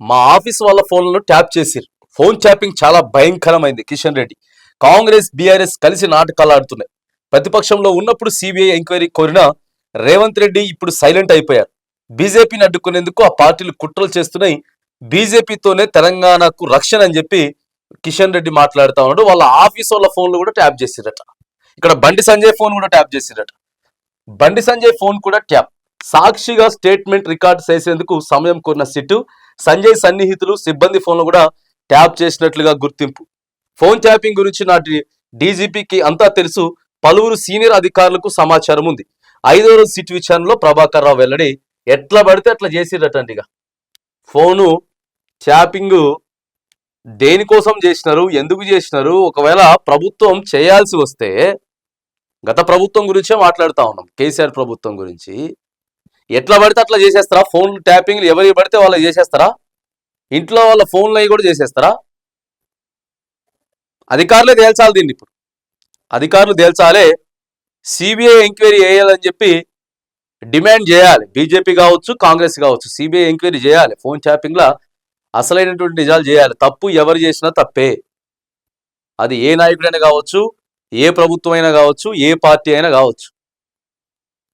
మా ఆఫీస్ వాళ్ళ ఫోన్లను ట్యాప్ చేసిరు ఫోన్ ట్యాపింగ్ చాలా భయంకరమైంది కిషన్ రెడ్డి. కాంగ్రెస్ బీఆర్ఎస్ కలిసి నాటకాలు ఆడుతున్నాయి. ప్రతిపక్షంలో ఉన్నప్పుడు సిబిఐ ఎంక్వైరీ కోరిన రేవంత్ రెడ్డి ఇప్పుడు సైలెంట్ అయిపోయారు. బీజేపీని అడ్డుకునేందుకు ఆ పార్టీలు కుట్రలు చేస్తున్నాయి. బీజేపీతోనే తెలంగాణకు రక్షణ అని చెప్పి కిషన్ రెడ్డి మాట్లాడుతా ఉన్నాడు. వాళ్ళ ఆఫీస్ వాళ్ళ ఫోన్లు కూడా ట్యాప్ చేసిరట ఇక్కడ బండి సంజయ్ ఫోన్ కూడా ట్యాప్ చేసిరట బండి సంజయ్ ఫోన్ కూడా ట్యాప్. సాక్షిగా స్టేట్మెంట్ రికార్డ్ చేసేందుకు సమయం కోరిన సిట్టు సంజయ్ సన్నిహితులు సిబ్బంది ఫోన్లు కూడా ట్యాప్ చేసినట్లుగా గుర్తింపు. ఫోన్ ట్యాపింగ్ గురించి నాటి డీజీపీకి అంతా తెలుసు పలువురు సీనియర్ అధికారులకు సమాచారం ఉంది. ఐదో రోజు సిట్ విచారణలో ప్రభాకర్ రావు వెల్లడి ఎట్లా పడితే అట్లా చేసిరటండి ఇక. ఫోను ట్యాపింగ్ దేనికోసం చేసినారు ఎందుకు చేసినారు ఒకవేళ ప్రభుత్వం చేయాల్సి వస్తే గత ప్రభుత్వం గురించే మాట్లాడుతూ ఉన్నాం కేసీఆర్ ప్రభుత్వం గురించి. ఎట్లా పడితే అట్లా చేసేస్తారా? ఫోన్ ట్యాపింగ్లు ఎవరికి పడితే వాళ్ళు చేసేస్తారా? ఇంట్లో వాళ్ళ ఫోన్లు అవి కూడా చేసేస్తారా? అధికారులే తేల్చాలి దీన్ని ఇప్పుడు. అధికారులు తేల్చాలే. సిబిఐ ఎంక్వైరీ చేయాలని చెప్పి డిమాండ్ చేయాలి. బీజేపీ కావచ్చు కాంగ్రెస్ కావచ్చు సిబిఐ ఎంక్వైరీ చేయాలి. ఫోన్ ట్యాపింగ్లా అసలైనటువంటి నిజాలు చేయాలి. తప్పు ఎవరు చేసినా తప్పే. అది ఏ నాయకుడైనా కావచ్చు ఏ ప్రభుత్వం అయినా కావచ్చు ఏ పార్టీ అయినా కావచ్చు.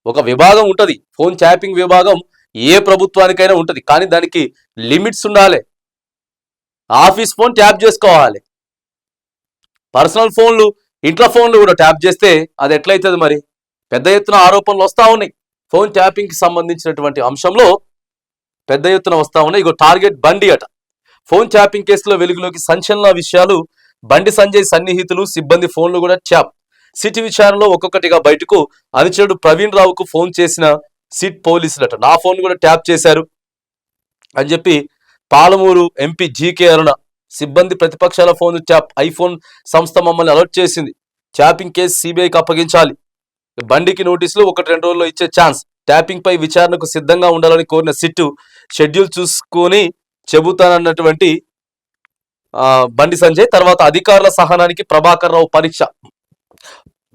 ఒక విభాగం ఉంటుంది. ఫోన్ ట్యాపింగ్ విభాగం ఏ ప్రభుత్వానికైనా ఉంటుంది. కానీ దానికి లిమిట్స్ ఉండాలి. ఆఫీస్ ఫోన్ ట్యాప్ చేసుకోవాలి. పర్సనల్ ఫోన్లు ఇంట్లో ఫోన్లు కూడా ట్యాప్ చేస్తే అది ఎట్లయితుంది మరి? పెద్ద ఎత్తున ఆరోపణలు వస్తూ ఉన్నాయి. ఫోన్ ట్యాపింగ్కి సంబంధించినటువంటి అంశంలో పెద్ద ఎత్తున వస్తూ ఉన్నాయి. ఇగో టార్గెట్ బండి అట. ఫోన్ ట్యాపింగ్ కేసులో వెలుగులోకి సంచలన విషయాలు బండి సంజయ్ సన్నిహితులు సిబ్బంది ఫోన్లు కూడా ట్యాప్. సిట్ విచారణలో ఒక్కొక్కటిగా బయటకు అనుచరుడు ప్రవీణ్ రావుకు ఫోన్ చేసిన సిట్ పోలీసులట. నా ఫోన్ కూడా ట్యాప్ చేశారు అని చెప్పి పాలమూరు ఎంపీ జీకే అరుణ సిబ్బంది ప్రతిపక్షాల ఫోన్ ట్యాప్ ఐఫోన్ సంస్థ మమ్మల్ని అలర్ట్ చేసింది. ట్యాపింగ్ కేసు సిబిఐకి అప్పగించాలి. బండికి నోటీసులు ఒకటి రెండు రోజుల్లో ఇచ్చే ఛాన్స్. ట్యాపింగ్ పై విచారణకు సిద్ధంగా ఉండాలని కోరిన సిట్టు షెడ్యూల్ చూసుకొని చెబుతానన్నటువంటి బండి సంజయ్ తర్వాత అధికారుల సహనానికి ప్రభాకర్ రావు పరీక్ష.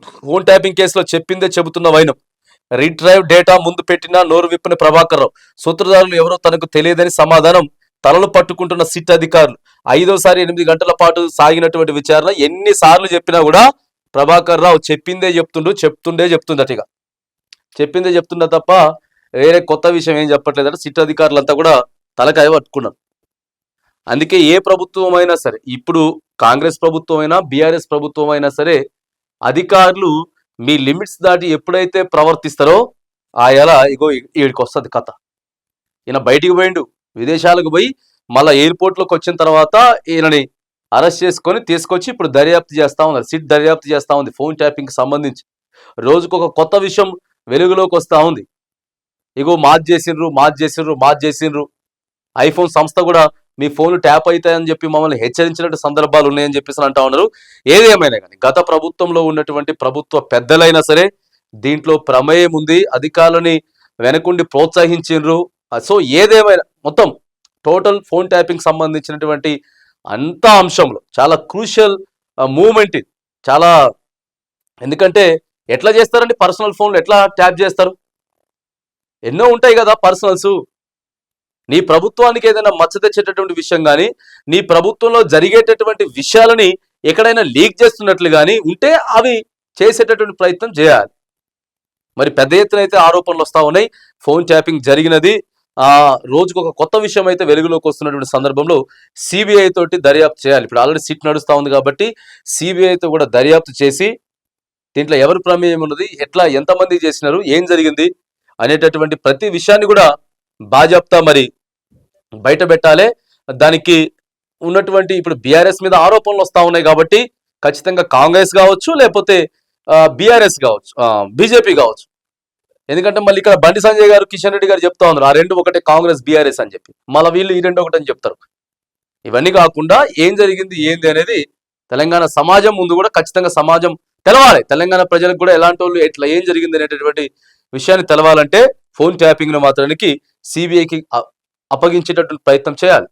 ఫోన్ ట్యాపింగ్ కేసులో చెప్పిందే చెబుతున్న వైనం. రీడ్రైవ్ డేటా ముందు పెట్టిన నోరు విప్పిన ప్రభాకర్ రావు. సూత్రధారులు ఎవరో తనకు తెలియదని సమాధానం. తలలు పట్టుకుంటున్న సిట్ అధికారులు. ఐదోసారి ఎనిమిది గంటల పాటు సాగినటువంటి విచారణ ఎన్ని సార్లు చెప్పినా కూడా ప్రభాకర్ రావు చెప్పిందే చెప్తుండు చెప్తుండే చెప్తుందట ఇక. చెప్పిందే చెప్తుండ తప్ప వేరే కొత్త విషయం ఏం చెప్పట్లేదంటే. సిట్ అధికారులంతా కూడా తలకాయ పట్టుకున్నారు. అందుకే ఏ ప్రభుత్వం అయినా సరే ఇప్పుడు కాంగ్రెస్ ప్రభుత్వం అయినా బీఆర్ఎస్ ప్రభుత్వం అయినా సరే అధికారులు మీ లిమిట్స్ దాటి ఎప్పుడైతే ప్రవర్తిస్తారో ఆ ఎలా ఇగో వీడికి వస్తుంది కథ. ఈయన బయటికి పోయిండు విదేశాలకు పోయి మళ్ళీ ఎయిర్పోర్ట్లోకి వచ్చిన తర్వాత ఈయనని అరెస్ట్ చేసుకొని తీసుకొచ్చి ఇప్పుడు దర్యాప్తు చేస్తా ఉన్నారు. సిట్ దర్యాప్తు చేస్తా ఉంది ఫోన్ ట్యాపింగ్కి సంబంధించి. రోజుకు ఒక కొత్త విషయం వెలుగులోకి వస్తూ ఉంది. ఇగో మాజ్ చేసిండ్రు మాజ్ చేసిండ్రు మాజ్ చేసిండ్రు ఐఫోన్ సంస్థ కూడా మీ ఫోన్ ట్యాప్ అవుతాయని చెప్పి మమ్మల్ని హెచ్చరించినట్టు సందర్భాలు ఉన్నాయని చెప్పేసి అంటా ఉన్నారు. ఏదేమైనా కానీ గత ప్రభుత్వంలో ఉన్నటువంటి ప్రభుత్వ పెద్దలైనా సరే దీంట్లో ప్రమేయం ఉంది అధికారులని వెనకుండి ప్రోత్సహించిండ్రు సో ఏదేమైనా మొత్తం టోటల్ ఫోన్ ట్యాపింగ్ సంబంధించినటువంటి అంత అంశంలో చాలా క్రూషియల్ మూమెంట్ ఇది. చాలా ఎందుకంటే ఎట్లా చేస్తారండి? పర్సనల్ ఫోన్లు ఎట్లా ట్యాప్ చేస్తారు? ఎన్నో ఉంటాయి కదా పర్సనల్స్. నీ ప్రభుత్వానికి ఏదైనా మచ్చ తెచ్చేటటువంటి విషయం కానీ నీ ప్రభుత్వంలో జరిగేటటువంటి విషయాలని ఎక్కడైనా లీక్ చేస్తున్నట్లు కానీ ఉంటే అవి చేసేటటువంటి ప్రయత్నం చేయాలి. మరి పెద్ద ఎత్తున అయితే ఆరోపణలు వస్తూ ఉన్నాయి. ఫోన్ ట్యాపింగ్ జరిగినది. ఆ రోజుకు ఒక కొత్త విషయం అయితే వెలుగులోకి వస్తున్నటువంటి సందర్భంలో సిబిఐ తోటి దర్యాప్తు చేయాలి. ఇప్పుడు ఆల్రెడీ సిట్ నడుస్తూ ఉంది కాబట్టి సిబిఐతో కూడా దర్యాప్తు చేసి దీంట్లో ఎవరి ప్రమేయం ఉన్నది? ఎట్లా? ఎంతమంది చేసినారు? ఏం జరిగింది? అనేటటువంటి ప్రతి విషయాన్ని కూడా బాజాప్తా మరి బయట పెట్టాలి. దానికి ఉన్నటువంటి ఇప్పుడు బీఆర్ఎస్ మీద ఆరోపణలు వస్తూ ఉన్నాయి కాబట్టి ఖచ్చితంగా కాంగ్రెస్ కావచ్చు లేకపోతే బీఆర్ఎస్ కావచ్చు బీజేపీ కావచ్చు. ఎందుకంటే మళ్ళీ ఇక్కడ బండి సంజయ్ గారు కిషన్ రెడ్డి గారు చెప్తా ఉన్నారు ఆ రెండు ఒకటే కాంగ్రెస్ బీఆర్ఎస్ అని చెప్పి. మళ్ళీ వీళ్ళు ఈ రెండు ఒకటి అని చెప్తారు. ఇవన్నీ కాకుండా ఏం జరిగింది ఏంది అనేది తెలంగాణ సమాజం ముందు కూడా ఖచ్చితంగా సమాజం తెలవాలి. తెలంగాణ ప్రజలకు కూడా ఎలాంటి వాళ్ళు ఎట్లా ఏం జరిగింది అనేటటువంటి విషయాన్ని తెలవాలంటే ఫోన్ ట్యాపింగ్ను మాత్రానికి సిబిఐకి అప్పగించేటటువంటి ప్రయత్నం చేయాలి.